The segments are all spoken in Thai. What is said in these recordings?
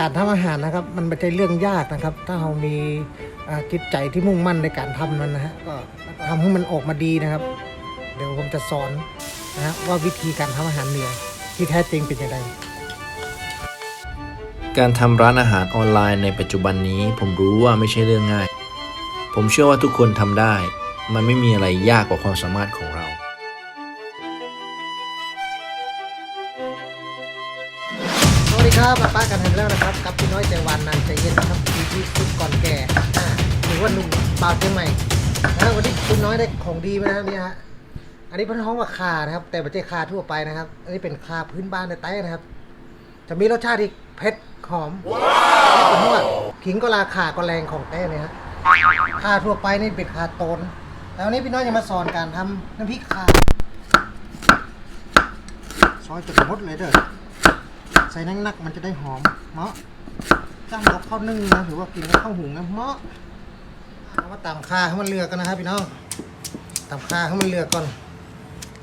การทำอาหารนะครับ มันไม่ใช่เรื่องยากนะครับ ถ้าเรามีจิตใจที่มุ่งมั่นในการทำมันนะฮะก็ทำให้มันออกมาดีนะครับ เดี๋ยวผมจะสอนนะฮะว่าวิธีการทำอาหารเหนือที่แท้จริงเป็นอย่างไรการทำร้านอาหารออนไลน์ในปัจจุบันนี้ผมรู้ว่าไม่ใช่เรื่องง่าย ผมเชื่อว่าทุกคนทำได้ มันไม่มีอะไรยากกว่าความสามารถของเรา ครับมาป้ากันทันแล้วนะครับกับพี่น้อยใจวันนันใจเย็นนะครับดีที่สุดก่อนแก่หรือว่าหนุ่มบ่าเชียงใหม่นะครับวันนี้คุณน้อยได้ของดีมาแล้วเนี่ยฮะอันนี้เป็นห้องว่าคานะครับ แต่ไม่ใช่คาทั่วไปนะครับ อันนี้เป็นคาพื้นบ้านในใต้นะครับ จะมีรสชาติที่เผ็ดหอมเพราะว่าขิงก็ราคาก็แรงของแต้เนี่ยฮะคาทั่วไปนี่เป็นคาโตนแล้ววันนี้พี่น้อยจะมาสอนการทำน้ำพริกคาซอยจนหมดเลยเด้อ ใส่นักๆมันจะได้หอมเมาะจ้างกับข้าวนึ่งนะหรือว่ากินกับข้าวหุงนะเมาะเอามาตำคาให้มันเลือกกันนะครับพี่น้องตำคาให้มันเลือกก่อน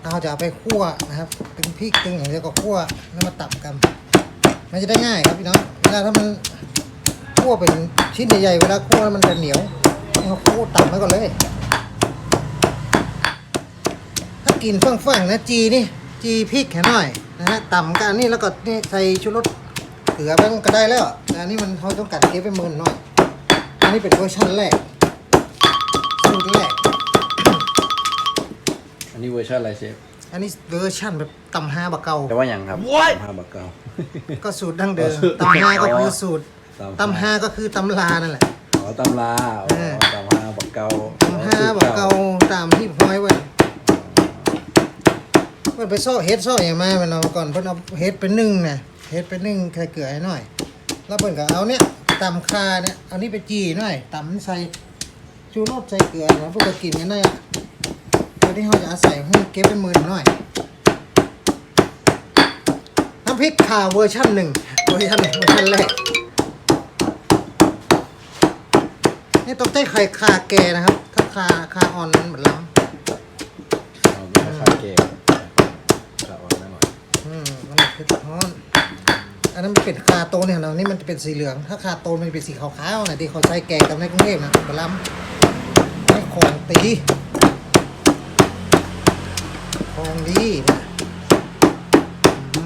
เราจะเอาไปคั่วนะครับตึงพริกตึงอย่างเดียวก็คั่วแล้วมาตำกัน มันจะได้ง่ายครับพี่น้องเวลาถ้ามันคั่วเป็นชิ้นใหญ่ๆเวลาคั่วแล้วมันจะเหนียวเราคั่วตำไว้ก่อนเลย ถ้ากินฟั่งๆนะจีนี่ จีพริกแค่หน่อยนะฮะต่ำกันนี่แล้วก็นี่ใส่ชูรสเกลือไปมันก็ได้แล้วแต่อันนี้มันเขาต้องกัดเก็บไปหมื่นหน่อย อันนี้เป็นเวอร์ชันแรกสูตรแรก อันนี้เวอร์ชันอะไรเชฟอันนี้เวอร์ชันแบบตำฮาบะเกา แต่ว่าอย่างครับภาพบักเกาก็สูตรดั้งเดิมสูตรตำฮาก็คือสูตรตำฮาตำฮาก็คือตำลานั่นแหละ อ๋อตำลาอ๋อเออตำฮาบักเกาตำฮาบะเกาตามที่พ้อยไว้ เพิ่นไปซ่อเฮ็ดซ่ออย่างมามันเอาก่อนเพิ่นเอาเฮ็ดเป็นนึ่งนะเฮ็ดเป็นนึ่งใส่เกลือให้หน่อย แล้วเพิ่นก็เอาเนี่ยตำคาเนี่ยเอานี่ไปจีหน่อยตำใส่ชูรสใส่เกลือแล้วพวกก็กินกันได้อะเดี๋ยวที่เขาจะอาศัยให้เก็บเป็นมือหน่อยน้ำพริกข่าเวอร์ชันหนึ่งเวอร์ชันหนึ่งเวอร์ชันแรกนี่ต้องใช้ไข่คาแก่นะครับ ถ้าคาคาอ่อนมันเหมือนล้เอาเป็นคาเกะคาอ่อนนิดหน่ อยำอืมมันคือท้อน อันนั้นมันเป็นคาโตเนี่ยนะนี่มันจะเป็นสีเหลือง ถ้าคาโตมันจะเป็นสีขาวๆนะที่เขาใช้แกงตามในกรุงเทพนะบะล้ำให้ของตีของดีนะอื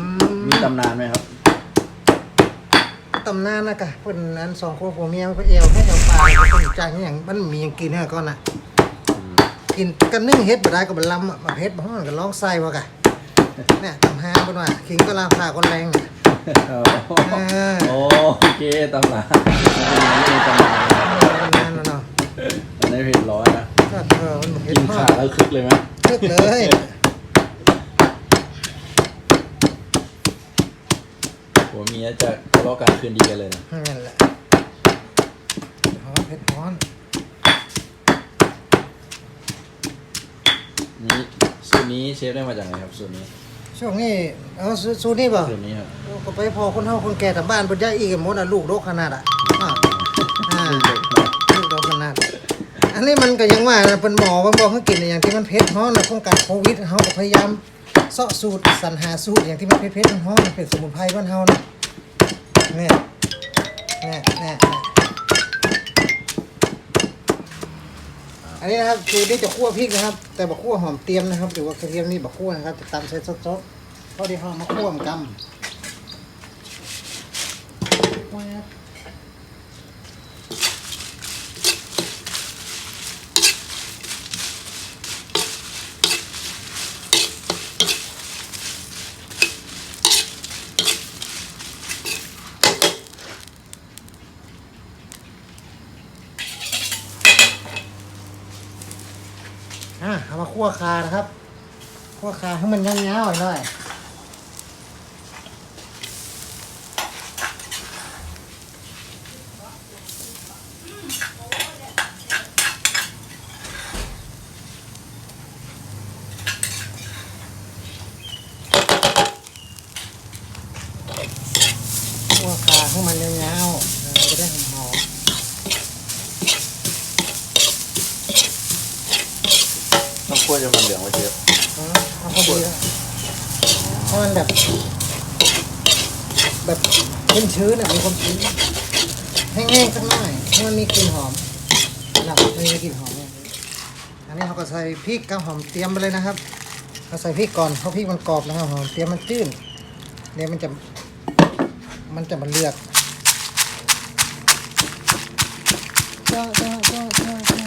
มีตำนานไหมครับตำนานนะกะเพิ่นอันสองคนผัวเมียมันก็เอวให้เอวปลาเพิ่นใจอย่างมันมีอย่างกินเนี่ยก่อนนะกินกันนึ่งเฮ็ดบ่ได้ก็บ่ล้ำอะมาเฮ็ดบ่ฮ้อนก็ลองใส่ว่ากะ เนี่ยตำหาเพิ่นว่าขิงก็ลาผ้าก็แรงเนี่ยโอ้เออโอเคตำนานอันนี้ตำนานตำนานแล้วเนาะอันนี้เผ็ดร้อนนะก็เออมันบ่เฮ็กิดนฮอขาดแล้วคึกเลยไหมลึกเลยผัวเมียจะทะเลาะกันคืนดีกันเลยนะนั่นแหละฮ้อนเผ็ดฮ้อนนี่สูตรนี้เชฟได้มาจากไหนครับสูตรนี้ ช่วงนี้เอาสูสูตรนี้เปล่าสูตรนี้ครับก็ไปพอคนเฒ่าคนแก่แต่บ้านเพิ่นย้ายอีกกันหมดอะลูกโดกขนาดอะอ่าอ่าลูกโดกขนาด อันนี้มันก็ยังว่านะเพิ่นหมอเพิ่นบอกให้กินอย่างที่มันเผ็ดฮ้อนนะป้องกันโควิดเฮาก็พยายามเสาะสูตรสรรหาสูตรอย่างที่มันเผ็ดๆมันฮ้อนเป็นสมุนไพรบ้านเฮานะเนี่ยเนี่ยเนี่ยเนี่ย อันนี้นะครับคือนี้จะคั่วพริกนะครับ แต่บักคั่วหอมเตรียมนะครับ หรือว่ากระเทียมนี่บักคั่วนะครับจะตำใส่ซดๆเพราะที่เฮามาคั่วมันกำแว๊บ อะเอามาคั่วคานะครับคั่วคาให้มันย่างๆหน่อยคั่วคาให้มันยาวๆจะได้หอม ต้อง คั่วจนมันเหลืองไว้เชฟๆเอาพอดีแล้วให้มันแบบ แบบชื้นๆน่ะมีความชื้นแห้งๆสักหน่อยให้มันมีกลิ่นหอมนะครับมันมีกลิ่นหอมเนี่ยอันนี้เราก็ใส่พริกกับหอมเตรียมไปเลยนะครับเราใส่พริกก่อนเพราะพริกมันกรอบนะครับหอมเตรียมมันจืดเดี๋ยวมันจะ มันจะมันเลือกจ้าจ้าจ้าจ้าจ้า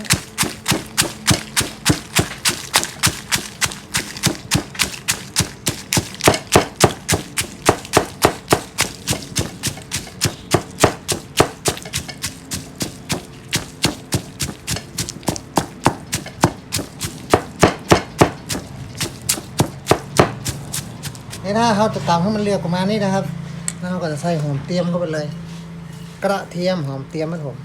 นี่ ถ้าเขาจะตำให้มันเรียบประมาณนี้นะครับแล้วเราก็จะใส่หอมเตรียมเข้าไปเลย กระเทียมหอมเตรียมมันผม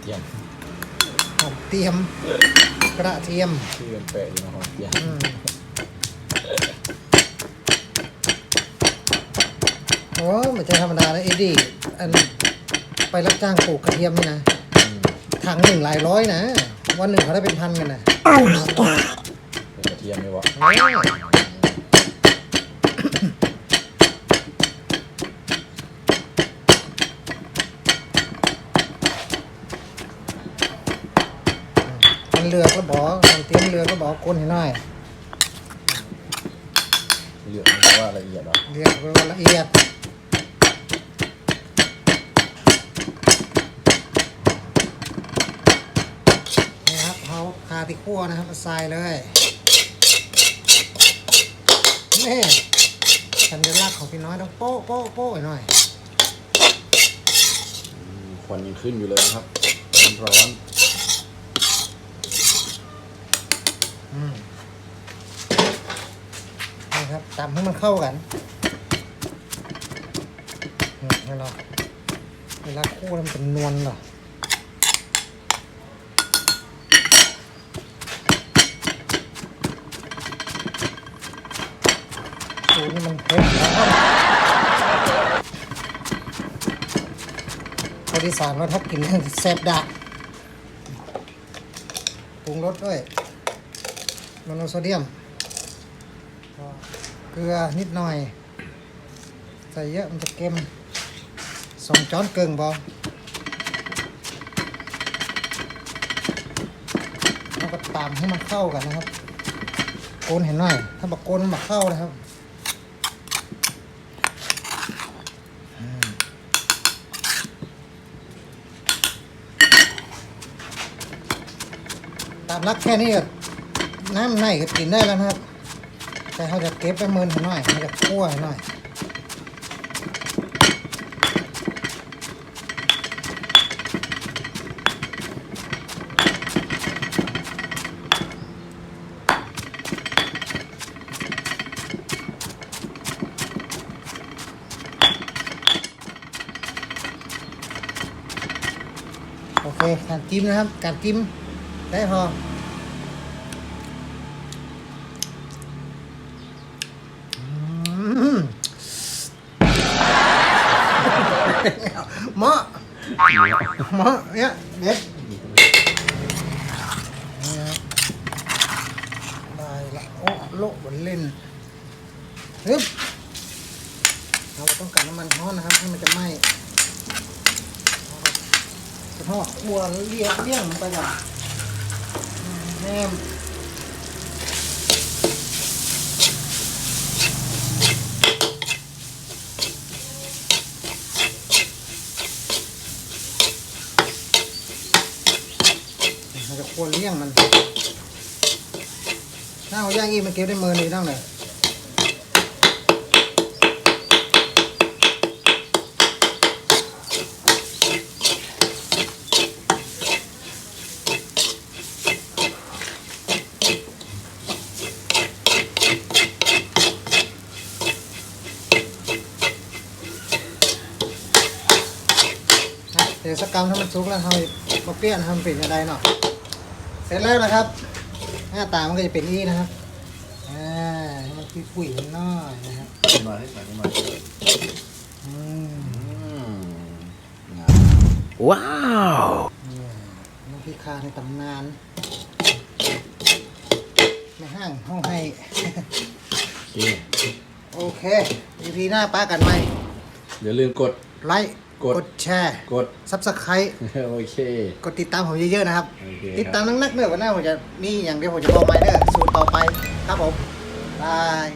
เทียมหอมเตรียม กระเทียมชื่อเป็นเปะอยู่นะหอมเทียมอืมโอ้ไม่ใช่ธรรมดานะเอ็ดดี้อันไปรับจ้างปลูกกระเทียมนี่นะถังหนึ่งหลายร้อยนะ วันหนึ่งเขาได้เป็นพันกันนะเป็นกระเทียมไหมวะมันเลือกแล้วบอกมันเตรียมเลือกแล้วบอกคนให้หน่อยเหลืองไม่ว่าละเอียดหรอเรียกว่าละเอียดนี่ครับเขาคาที่คั่วนะครับมาใส่เลย นี่สัญลักษณ์ของพี่น้อยต้องโป๊ะโป๊ะโป๊ะหน่อยควันยังขึ้นอยู่เลยนะครับร้อนอืมนี่ครับตำให้มันเข้ากันอืมให้เราเวลาคั่วแล้วมันจะนวลเหรอ สูนี่มันเผ็ดนะครับคนที่สามว่าถ้ากินแซ่บดะปรุงรสด้วยโมโนโซเดียมเกลือนิดหน่อย ใส่เยอะมันจะเค็มสองช้อนเกิงบอแล้วก็ตามให้มันเข้ากันนะครับ โกนเห็นหน่อย ถ้าบอกโกนมันมาเข้านะครับามรักแค่นี้ก็น้ำในก็กินได้แล้วนะครับ แต่เขาจะเก็บไปเมินหน่อยเขาจะคั่วหน่อยโอเคการจิ้มนะครับ การจิ้ม ได้พอมเหมาะเหมาะเนี่ยเด็ดได้ละโอ้โลกบนเล่นฮึบเราต้องการน้ำมันร้อนนะครับ ให้มันจะไหม้กระทอดขัวเลี่ยงเลี่ยงมันไปก่อน อืมแนมมันจะควรเลี้ยงมันถ้าเอาย่างอีกมันเก็บได้มือนี่ต้องเลยนะเดี๋ยวสั กกรรมถ้ามันสุกแล้วทำมาเปรี้ยนทำเป็นอะไรเนาะเสร็จแล้วนะครับ หน้าตามันก็จะเป็นอีนะครับอ่าให้มันคุยๆน้อยนะครับมาให้ใส่มาอืมว้าวนี่น้ำพริกคาในตำนานไม่ห้างห้องให้ โอเค EP หน้าป้ากันไหม อย่าลืมกด ไลค์ กด กดแชร์กด ซับสไครต์โอเค กดติดตามผมเยอะๆนะครับ โอเคติดตามนักๆเนื้อวันหน้าผมจะมีอย่างเดียวผมจะบอกไมเนอร์สูตรต่อไปครับผมบาย